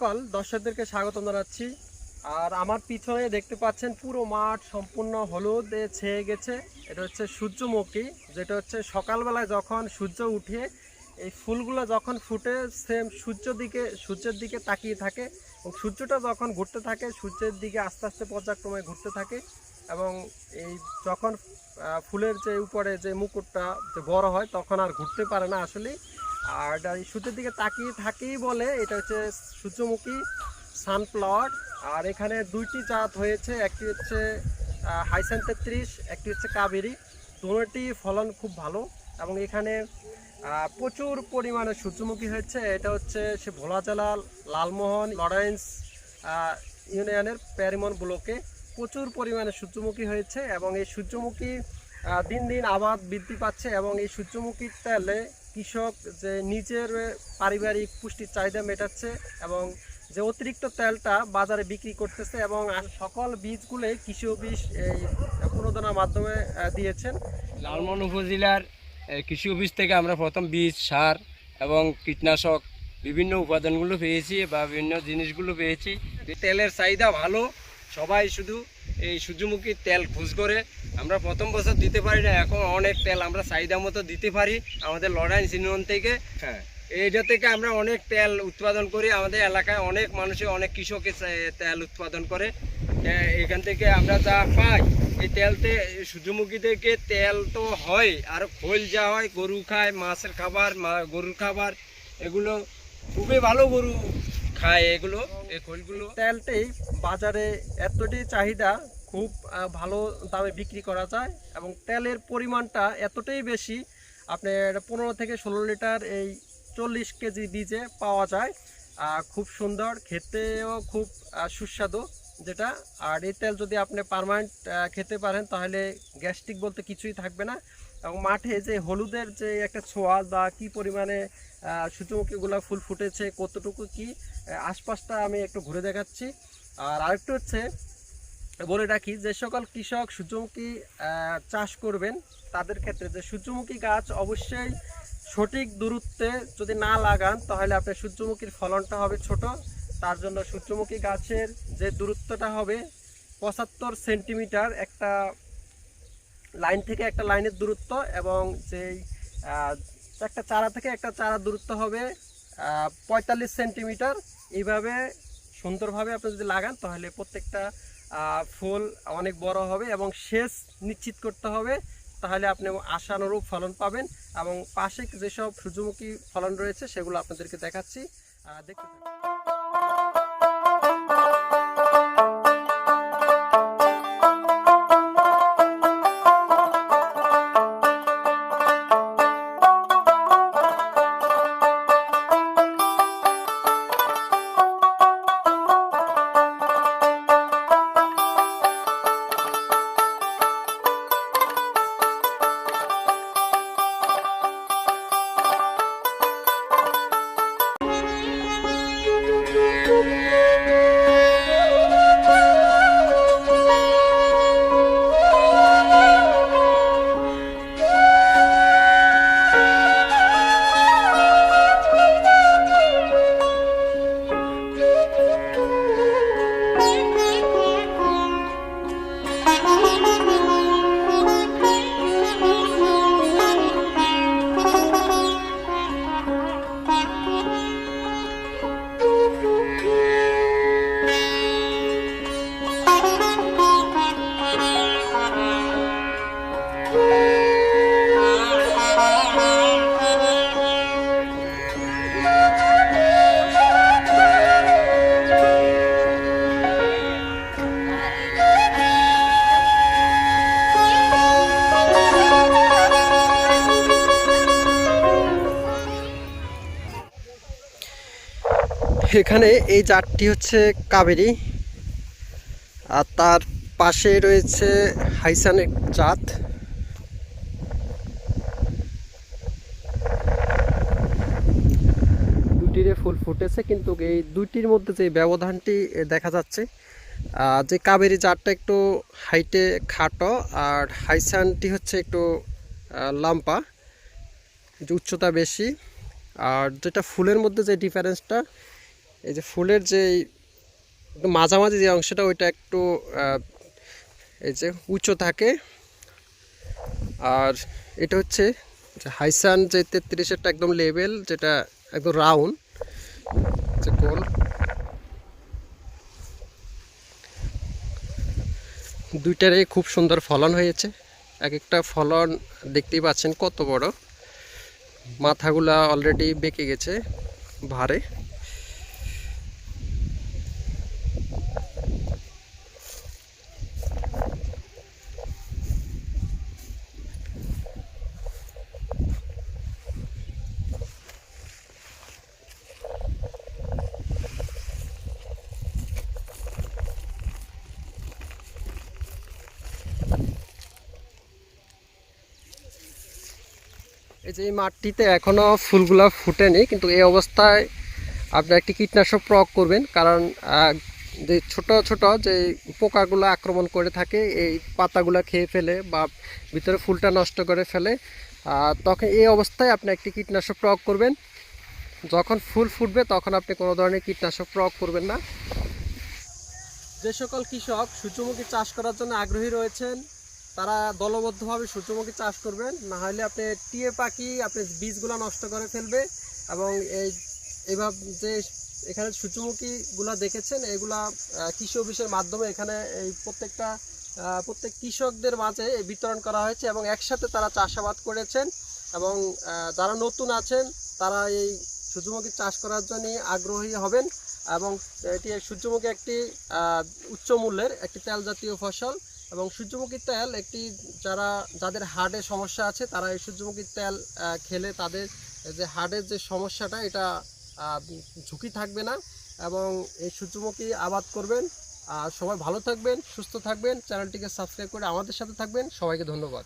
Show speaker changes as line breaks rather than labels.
সকল দর্শকদেরকে স্বাগত জানাচ্ছি। আর আমার পিছনে দেখতে পাচ্ছেন পুরো মাঠ সম্পূর্ণ হলুদে ছেয়ে গেছে। এটা হচ্ছে সূর্যমুখী, যেটা হচ্ছে সকালবেলায় যখন সূর্য উঠে, এই ফুলগুলো যখন ফুটে সেম সূর্য দিকে, সূর্যের দিকে তাকিয়ে থাকে এবং সূর্যটা যখন ঘুরতে থাকে, সূর্যের দিকে আস্তে আস্তে পর্যায়ক্রমে ঘুরতে থাকে এবং এই যখন ফুলের যে উপরে যে মুকুটটা যে বড় হয়, তখন আর ঘুরতে পারে না আসলে আর সূর্যের দিকে তাকিয়ে থাকেই বলে, এটা হচ্ছে সূর্যমুখী সানফ্লাওয়ার আর এখানে দুইটি জাত হয়েছে, একটি হচ্ছে হাইসান তেত্রিশ একটি হচ্ছে কাবেরি। দুটি ফলন খুব ভালো এবং এখানে প্রচুর পরিমাণে সূর্যমুখী হয়েছে। এটা হচ্ছে সে ভোলা জেলা লালমোহন লরেন্স ইউনিয়নের প্যারিমন ব্লকে প্রচুর পরিমাণে সূর্যমুখী হয়েছে এবং এই সূর্যমুখী দিন দিন আবাদ বৃদ্ধি পাচ্ছে এবং এই সূর্যমুখীর তেলে কৃষক যে নিজের পারিবারিক পুষ্টির চাহিদা মেটাচ্ছে এবং যে অতিরিক্ত তেলটা বাজারে বিক্রি করতেছে এবং সকল বীজগুলোই কৃষি অফিস এই প্রণোদনার মাধ্যমে দিয়েছেন।
লালমোহন উপজেলার কৃষি অফিস থেকে আমরা প্রথম বীজ, সার এবং কীটনাশক বিভিন্ন উপাদানগুলো পেয়েছি বা বিভিন্ন জিনিসগুলো পেয়েছি। তেলের চাহিদা ভালো, সবাই শুধু এই সূর্যমুখী তেল খোঁজ করে। আমরা প্রথম বছর দিতে পারি না এখন অনেক তেল আমরা চাহিদা মতো দিতে পারি আমাদের লড়াই ইউনিয়ন থেকে। হ্যাঁ। এইটা থেকে আমরা অনেক তেল উৎপাদন করি আমাদের এলাকায় অনেক মানুষে অনেক কৃষকে তেল উৎপাদন করে। এখান থেকে আমরা যা পাই এই তেলতে সূর্যমুখী থেকে তেল তো হয় আর খোল যা হয় গরু খায় মাছের খাবার গরুর খাবার এগুলো খুবই ভালো গরু খায় এগুলো এই খোলগুলো।
তেলটি বাজারে এতটি চাহিদা খুব ভালো দামে বিক্রি করা যায় এবং তেলের পরিমাণটা এতটাই বেশি, আপনার পনেরো থেকে ষোলো লিটার এই চল্লিশ কেজি বীজে পাওয়া যায়। খুব সুন্দর, খেতেও খুব সুস্বাদু যেটা। আর এই তেল যদি আপনি পারমানেন্ট খেতে পারেন তাহলে গ্যাস্ট্রিক বলতে কিছুই থাকবে না। এবং মাঠে যে হলুদের যে একটা ছোঁয়া বা কি পরিমাণে সূর্যমুখীগুলো ফুল ফুটেছে, কতটুকু কি আশপাশটা আমি একটু ঘুরে দেখাচ্ছি। আর আরেকটু হচ্ছে বলে রাখি যে সকল কৃষক সূর্যমুখী চাষ করবেন, তাদের ক্ষেত্রে যে সূর্যমুখী গাছ অবশ্যই সঠিক দূরত্বে যদি না লাগান, তাহলে আপনার সূর্যমুখীর ফলনটা হবে ছোট। তার জন্য সূর্যমুখী গাছের যে দূরত্বটা হবে, পঁচাত্তর সেন্টিমিটার একটা লাইন থেকে একটা লাইনের দূরত্ব এবং যেই একটা চারা থেকে একটা চারা দূরত্ব হবে পঁয়তাল্লিশ সেন্টিমিটার। এইভাবে সুন্দরভাবে আপনি যদি লাগান, তাহলে প্রত্যেকটা ফুল অনেক বড় হবে এবং সেচ নিশ্চিত করতে হবে। তাহলে আপনি আশানুরূপ ফলন পাবেন এবং পাশে যেসব সূর্যমুখী ফলন রয়েছে সেগুলো আপনাদেরকে দেখাচ্ছি। দেখতে এখানে এই জাতটি হচ্ছে কাবেরি। আর তার পাশে রয়েছে হাইসানের জাত। দুটিরে ফুল ফুটেছে, কিন্তু এই দুইটির মধ্যে যে ব্যবধানটি দেখা যাচ্ছে। যে কাবেরি জাতটা একটু হাইটে খাটো, আর হাইসানটি হচ্ছে একটু যে উচ্চতা বেশি। আর যেটা ফুলের মধ্যে যে ডিফারেন্সটা এই যে ফুলের যে মাঝামাঝি যে অংশটা, ওইটা একটু এই যে উঁচু থাকে। আর এটা হচ্ছে হাইসান যে তেত্রিশেরটা একদম লেভেল, যেটা একদম রাউন্ড, যে গোল। দুইটারই খুব সুন্দর ফলন হয়েছে। এক একটা ফলন দেখতেই পাচ্ছেন কত বড়। মাথাগুলা অলরেডি বেঁকে গেছে ভারে। এই যে এই মাঠটিতে এখনও ফুলগুলা ফুটেনি, কিন্তু এই অবস্থায় আপনি একটি কীটনাশক প্রয়োগ করবেন। কারণ যে ছোট ছোট যে পোকাগুলো আক্রমণ করে থাকে, এই পাতাগুলো খেয়ে ফেলে বা ভিতরে ফুলটা নষ্ট করে ফেলে তখন এই অবস্থায় আপনি একটি কীটনাশক প্রয়োগ করবেন। যখন ফুল ফুটবে, তখন আপনি কোনো ধরনের কীটনাশক প্রয়োগ করবেন না। যে সকল কৃষক সূর্যমুখী চাষ করার জন্য আগ্রহী রয়েছেন তারা দলবদ্ধভাবে সূর্যমুখী চাষ করবেন না হলে আপনি টিয়ে পাখি আপনি বীজগুলো নষ্ট করে ফেলবে এবং এই এইভাবে যে এখানে সূর্যমুখীগুলো দেখেছেন, এগুলা কৃষি অফিসের মাধ্যমে এখানে এই প্রত্যেকটা প্রত্যেক কৃষকদের মাঝে বিতরণ করা হয়েছে এবং একসাথে তারা চাষাবাদ করেছেন এবং যারা নতুন আছেন তারা এই সূর্যমুখী চাষ করার জন্য আগ্রহী হবেন এবং এটি সূর্যমুখী একটি উচ্চ মূল্যের একটি তেল জাতীয় ফসল। এবং সূর্যমুখীর তেল একটি যারা, যাদের হার্টের সমস্যা আছে, তারা এই সূর্যমুখীর তেল খেলে তাদের যে হার্টের যে সমস্যাটা, এটা ঝুঁকি থাকবে না। এবং এই সূর্যমুখী আবাদ করবেন। আর সবাই ভালো থাকবেন, সুস্থ থাকবেন। চ্যানেলটিকে সাবস্ক্রাইব করে আমাদের সাথে থাকবেন। সবাইকে ধন্যবাদ।